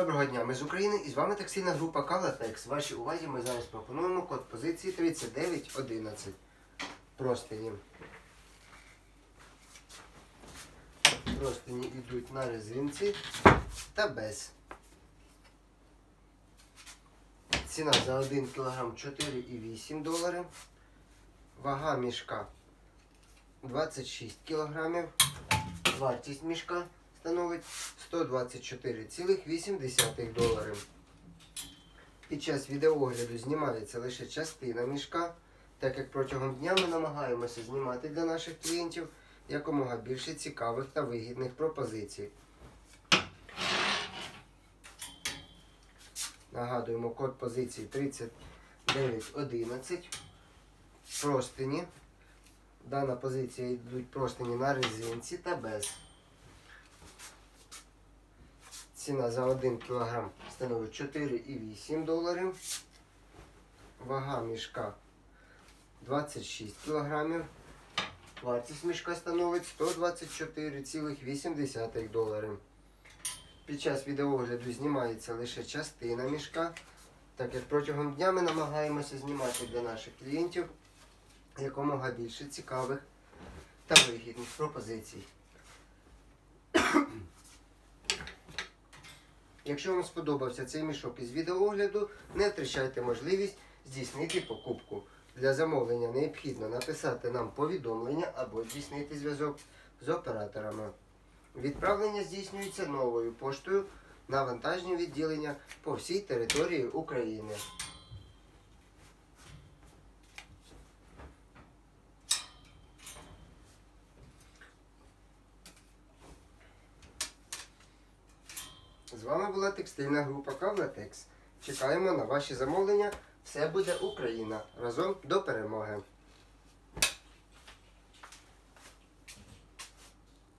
Доброго дня, ми з України і з вами текстильна група Калатекс. Вашій увазі ми зараз пропонуємо код позиції 3911. Простині. Простині йдуть на резинці та без. Ціна за 1 кг 4,8 долари. Вага мішка 26 кг. Вартість мішка становить 124,8 доларів. Під час відеоогляду знімається лише частина мішка, так як протягом дня ми намагаємося знімати для наших клієнтів якомога більше цікавих та вигідних пропозицій. Нагадуємо код позиції 3911. Простині. Дана позиція йдуть простині на резинці та без. Ціна за 1 кг становить 4,8 доларів. Вага мішка 26 кг. Вартість мішка становить 124,8 доларів. Під час відеогляду знімається лише частина мішка, так як протягом дня ми намагаємося знімати для наших клієнтів якомога більше цікавих та вигідних пропозицій. Якщо вам сподобався цей мішок із відеоогляду, не втрачайте можливість здійснити покупку. Для замовлення необхідно написати нам повідомлення або здійснити зв'язок з операторами. Відправлення здійснюється новою поштою на вантажні відділення по всій території України. З вами була текстильна група Кавлатекс. Чекаємо на ваші замовлення. Все буде Україна. Разом до перемоги!